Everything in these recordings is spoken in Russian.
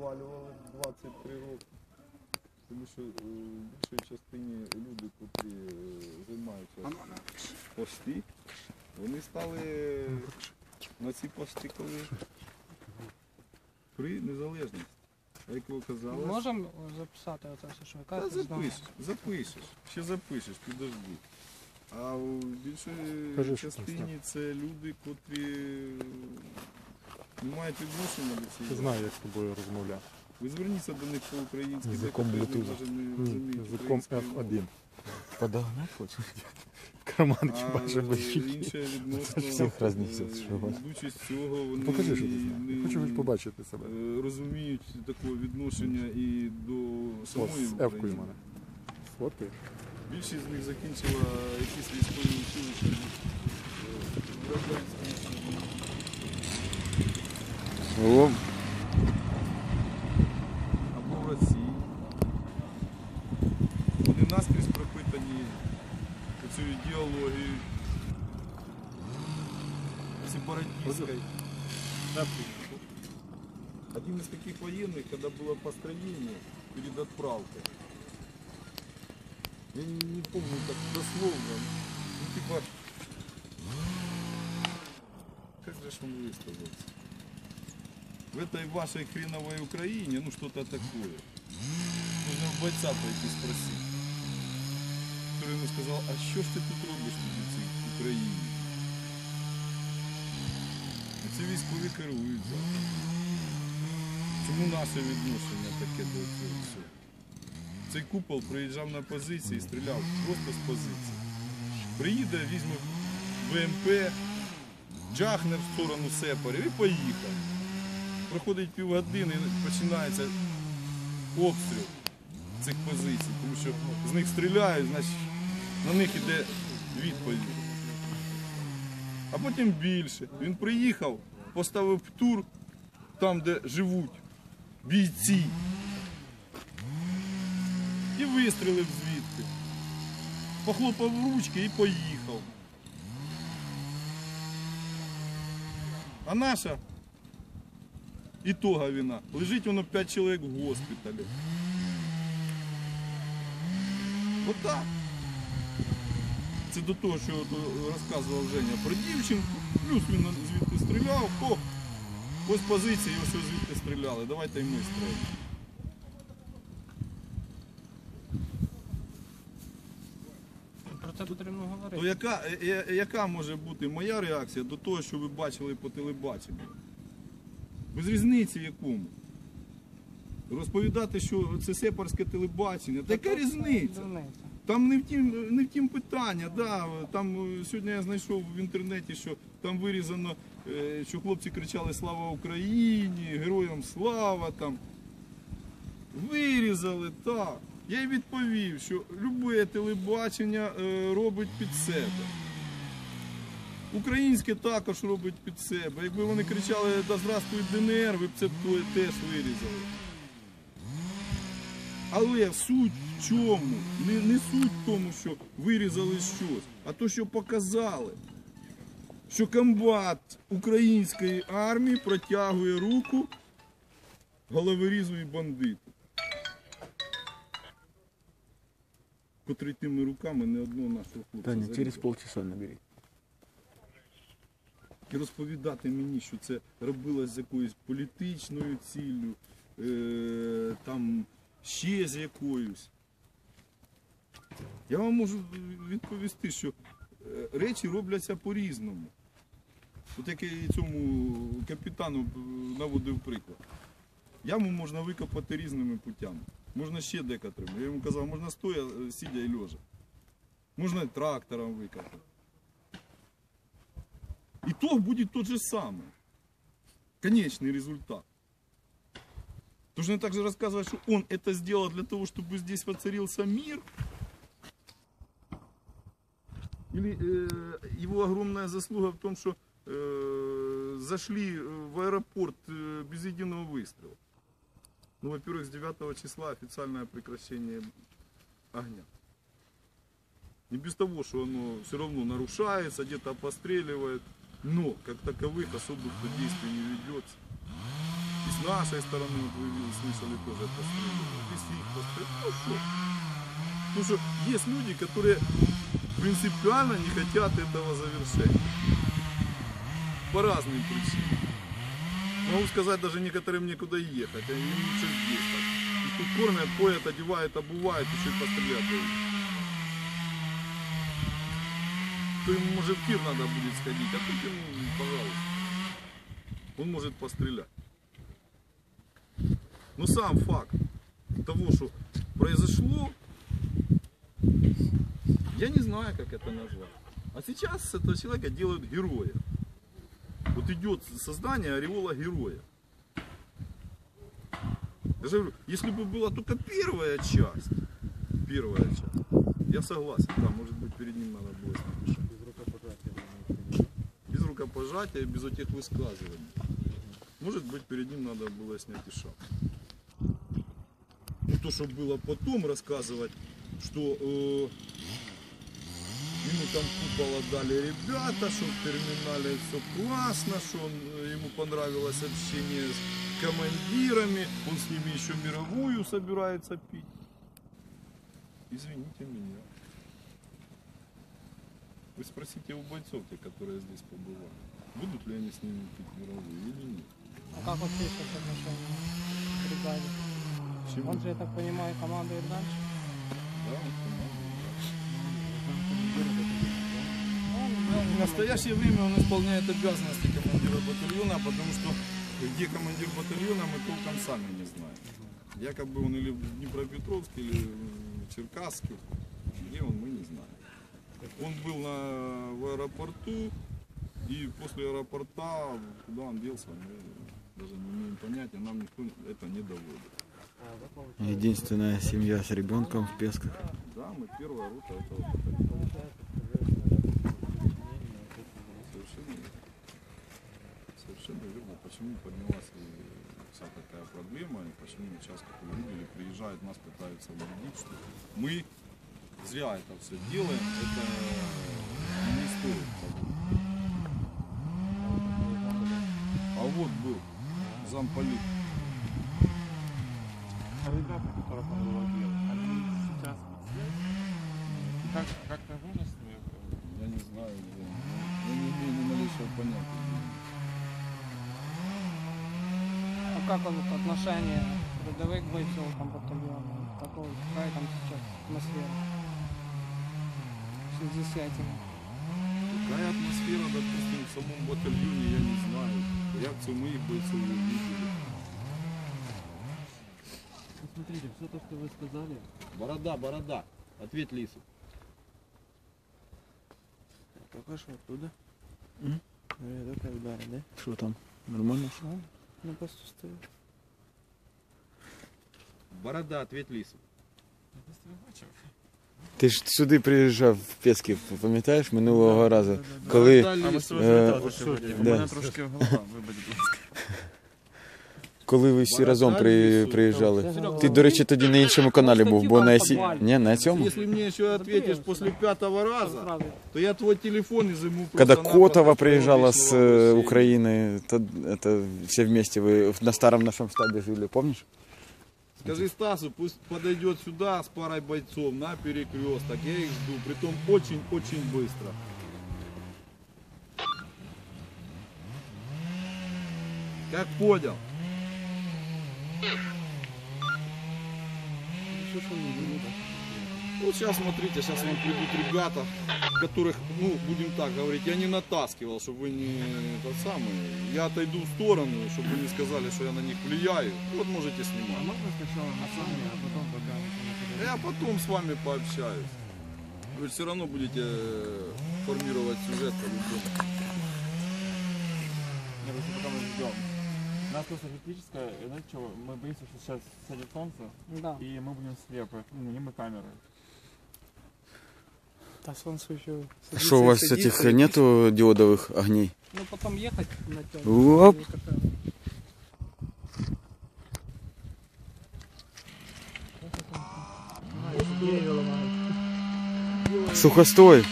розвалювали 23 роки. Тому що е, в більшій частині люди, котрі е, займаються пости, вони стали на ці пости коли при незалежності. А як ви казали, Можемо записати оце все, що ви кажете? знову? запишеш, запишеш, ще запишеш, підожди. А у більшій частині це люди, котрі не мають відношення до Я цієї. знаю, як з тобою розмовляти. Ви зверніться до них по-українськи, Язиком декотрі Bluetooth. навіть не розуміють Язиком української мови. F1. Подогнать хочешь? Карман А хіба що вищий. інше відносно, Всіх розніс, е, що йдучи цього, вони Покажи, що ти знаєш. не- Хочу хоч побачити себе. е, розуміють такого відношення і до Ось самої з F-кою в України. мене. Фоткаєш? Більшість з них закінчила якісь військові О, або в Росії. Вони наскрізь пропитані цією ідеологією сепаратистською. Один из таких военных, когда было построение перед отправкой, я не, не помню как дословно, ну типа, как же ж он высказался? В этой вашей хреновой Украине, ну что-то такое. Нужно в бойца пойти спросить. Который ему сказал, а що ж ти тут робиш тут у цій Україні? І ці військові керують зараз. Чому наше відношення таке до цього всього? Цей купол приїжджав на позиції і стріляв просто з позиції. Приїде, візьме БМП, джахне в сторону сепарів і поїхав. Проходить півгодини і починається обстріл цих позицій, тому що з них стріляють, значить на них іде відповідь. А потім більше. Він приїхав, поставив тур там, де живуть бійці. І вистрілив звідти. Похлопав ручки і поїхав. А наша ітога війна. Лежить воно 5 чоловік в госпіталі. Отак. Це до того, що е, розказував Женя про дівчинку. Плюс він звідти стріляв. О, ось позиції, ось ось звідти стріляли. Давайте і ми стріляємо. Про це потрібно То яка, е- е- яка може бути моя реакція до того, що ви бачили по телебаченню? Без різниці якому? Розповідати, що це сепарське телебачення. Та яка різниця? Там не в тім, не в тім питання. Да. Там е, сьогодні я знайшов в інтернеті, що там вирізано, е, що хлопці кричали Слава Україні, героям слава там. Вирізали, так. Я й відповів, що любе телебачення е, робить під себе. Українське також робить під себе. Якби вони кричали Да здравствуй ДНР, ви б це то- теж вирізали. Але суть в чому? Не, не суть в тому, що вирізали щось, а то, що показали, що комбат української армії протягує руку головорізу і бандиту. Котрий тими руками не одного нашого хлопця. Таня, через полчаса набери. І розповідати мені, що це робилось з якоюсь політичною ціллю, е, там ще з якоюсь. Я вам можу відповісти, що е, речі робляться по-різному. От як я і цьому капітану е, наводив приклад. Яму можна викопати різними путями. Можна ще декотрими. Я йому казав, можна стоя, е, сидя і лежа. Можна трактором викопати. Итог будет тот же самый. Конечный результат. Нужно также рассказывать, что он это сделал для того, чтобы здесь воцарился мир. Или э, его огромная заслуга в том, что э, зашли в аэропорт э, без единого выстрела. Ну, во-первых, с 9 числа официальное прекращение огня. Не без того, что оно все равно нарушается, где-то постреливает, но как таковых особых действий не ведется. И с нашей стороны, вот вы слышали, тоже постреливают. И с их постреливают. Ну что? Потому что есть люди, которые принципиально не хотят этого завершения. По разным причинам. Могу сказать, даже некоторым некуда ехать, а им лучше здесь так. Их тут кормят, поят, одевают, обувают, еще и пострелять То ему может в тир надо будет сходить, а тут ему, пожалуйста. Он может пострелять. Но сам факт того, что произошло, я не знаю, как это назвать. А сейчас с этого человека делают героя. Вот идет создание ореола героя. Я же говорю, если бы была только первая часть, первая часть, я согласен, да, может быть перед ним надо было рукопожатия, без этих высказываний. Может быть перед ним надо было снять и шаг. Ну то, что было потом рассказывать, что э, ему там купол отдали ребята, что в терминале все классно, что он, э, ему понравилось общение с командирами, он с ними еще мировую собирается пить. Извините меня. Вы спросите у бойцов, те, которые здесь побывали, будут ли они с ними пить мировую или нет. А как вообще сейчас отношения к бригаде? Чему? Он же, я так понимаю, командует дальше? Да, он командует. В настоящее время он исполняет обязанности командира батальона, потому что где командир батальона мы толком сами не знаем. Якобы он или в Днепропетровске, или в Черкасске, где он, мы не знаем. Он был на, в аэропорту, и после аэропорта, куда он делся, мы даже не имеем понятия, нам никто это не доводит. Единственная семья с ребенком в Песках. Да, мы первая рота этого. Совершенно. Совершенно верно. Почему поднялась вся такая проблема, и почему сейчас, как вы видели, приезжают, нас пытаются убедить, что мы зря это все делаем, это не стоит. А вот был замполит. А ребята, он выводил, они сейчас как, как-то выросли? Я не знаю, я, не имею ни малейшего понятия. А как вот отношение рядовых бойцов там батальона? Какой, какая там сейчас атмосфера? В связи с этим. Какая атмосфера, допустим, в самом батальоне, я не знаю. Реакцию моих бойцов вы видели. Ну, смотрите, все то, что вы сказали, Борода, борода. Ответь Лису. Только что оттуда? М? Я только ударил, да? Що там? Нормально? все? Ну, просто стою. Борода, ответь Лису. Ти ж сюди приїжджав в Пески, пам'ятаєш, минулого разу, коли, Борода, а ви Лису. Е, що сьогодні? У да. мене трошки голова, вибачте, будь ласка. коли ви всі Борода разом при, лісу. приїжджали. Ти, до речі, тоді на іншому каналі був, бо на сі... Ні, на цьому? Если мне еще ответишь после пятого раза, Сразу. то я твой телефон изыму Когда просто-напросто Котова с приезжала твоего с личного э, обращения. Украины, то это все вместе вы на старом нашем штабе жили, помнишь? Скажи Стасу, пусть подойдет сюда с парой бойцов на перекресток. Я их жду, притом очень-очень быстро. Как понял? Ну, сейчас смотрите, сейчас вам придут ребята, которых, ну, будем так говорить, я не натаскивал, чтобы вы не это самое. Я отойду в сторону, чтобы вы не сказали, что я на них влияю. Вот можете А снимать. можно сначала на сами, а потом пока Я потом с вами пообщаюсь. Вы все равно будете э, формировать сюжет по-любому. Нет, если пока мы ждем. У нас просто электрическая, и знаете что, мы боимся, что сейчас сядет солнце, Да. и мы будем слепы, ну, не мы камеры. Да солнце еще Что у вас этих нету диодовых огней? Ну потом ехать на. Оп. Сухостой.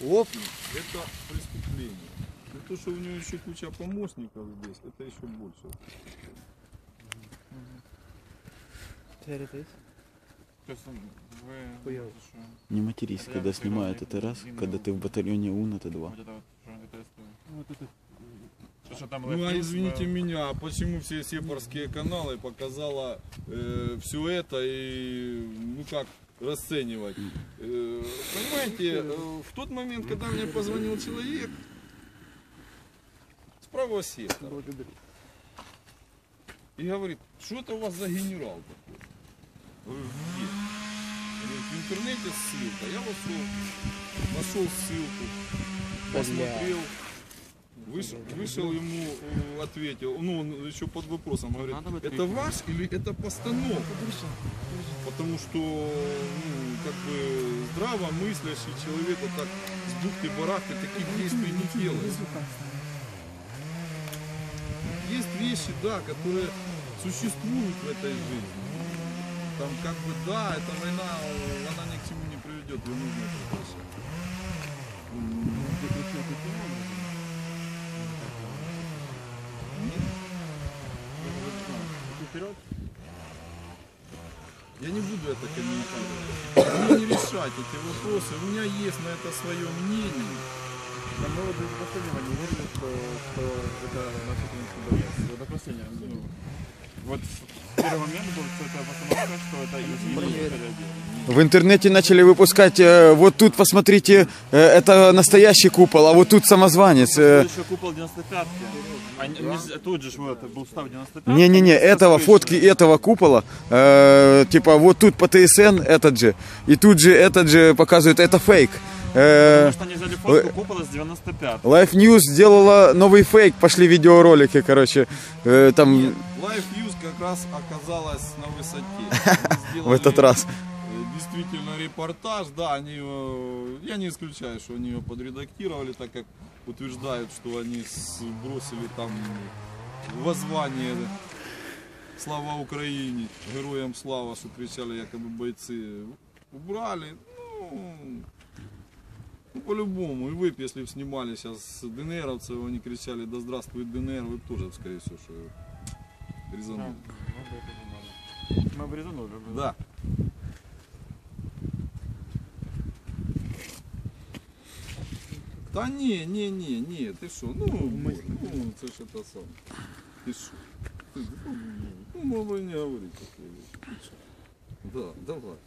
Лопнет, это преступление. то, что у него еще куча помощников здесь, это еще больше. Терпеть. То есть Не матерись, когда снимают, это раз, когда ты в батальоне УН, это два. Ну а извините э, меня, а почему все сепарские каналы показала все это и ну как расценивать? Э, понимаете, э, в тот момент, когда мне позвонил человек с правого сектора и говорит, что это у вас за генерал такой? Говорю? Говорит, в интернете ссылка. Я вошел, нашел ссылку, посмотрел, вышел, вышел ему, э, ответил, ну он еще под вопросом говорит, это ваш или это постановка? Потому что, ну, как бы здраво мыслящий человек вот так с бухты-барахты таких действий не делает. Есть вещи, да, которые существуют в этой жизни. Там как бы, да, эта война, она ни к чему не приведет, ее нужно прекращать. Я не буду это комментировать. Мне не решать эти вопросы. У меня есть на это свое мнение. Да мы вот до последнего не верили, что, что это наш украинский боец. Вот до последнего. Вот в первый момент был, что это постановка, что это В интернете начали выпускать, э, вот тут посмотрите, э, это настоящий купол, а вот тут самозванец. э. Тут еще купол 95-ки. А не- не- тут же ж вот был став 95 Не-не-не, этого, фотки этого купола, э, типа вот тут по ТСН этот же, и тут же этот же показывает, это фейк. Э, Потому что они взяли фотку купола с 95 Life News сделала новый фейк, пошли видеоролики, короче, э, там раз оказалась на высоте. В этот раз. э, Действительно репортаж, да, они, я не исключаю, что они его подредактировали, так как утверждают, что они сбросили там воззвание Слава Украине, героям слава, что кричали якобы бойцы. Убрали, ну, ну, по-любому. И вы, если снимали сейчас ДНРовцев, они кричали, да здравствует ДНР, вы тоже, скорее всего, что резанули. Мы обрезанули. Да. Та ні, ні, ні, ні, ти що, ну, Боря, ну, це ж це саме. Ти що? Ти, ну, ну, мало не говори таке. Ти що? Да, давай.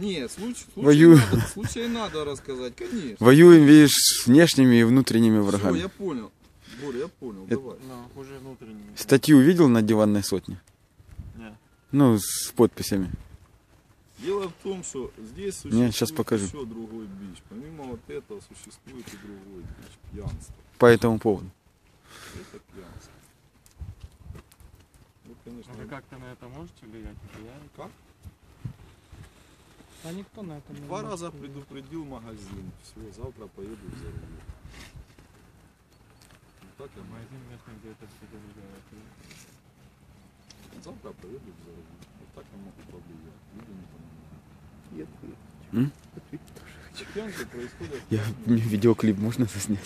Не, случай, случай, Воюю. надо, случай надо рассказать, конечно. Воюем, видишь, с внешними и внутренними Все, врагами. я понял. Боря, я понял, Это- давай. Ну, хуже внутренний. Статью видел на диванной сотне? Не. Ну, с подписями. Дело в том, что здесь Не, существует щас покажу. еще другой бич. Помимо вот этого существует и другой бич. Пьянство. По этому поводу. Это пьянство. Ну, конечно, Вы как-то на это можете влиять? Как? А никто на это не Два раза предупредил магазин. Все, завтра поеду в Зарубу. Ну, так я. Магазин местный, где это все. Завтра поеду в Зарубу. Вот так я могу повлиять. Люди не понимают. М? Пьянки происходят, Я, мне видеоклип можно заснять?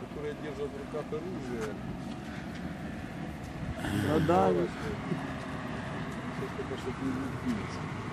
которые держат в руках оружие. Ну да, Только чтобы не влюбились.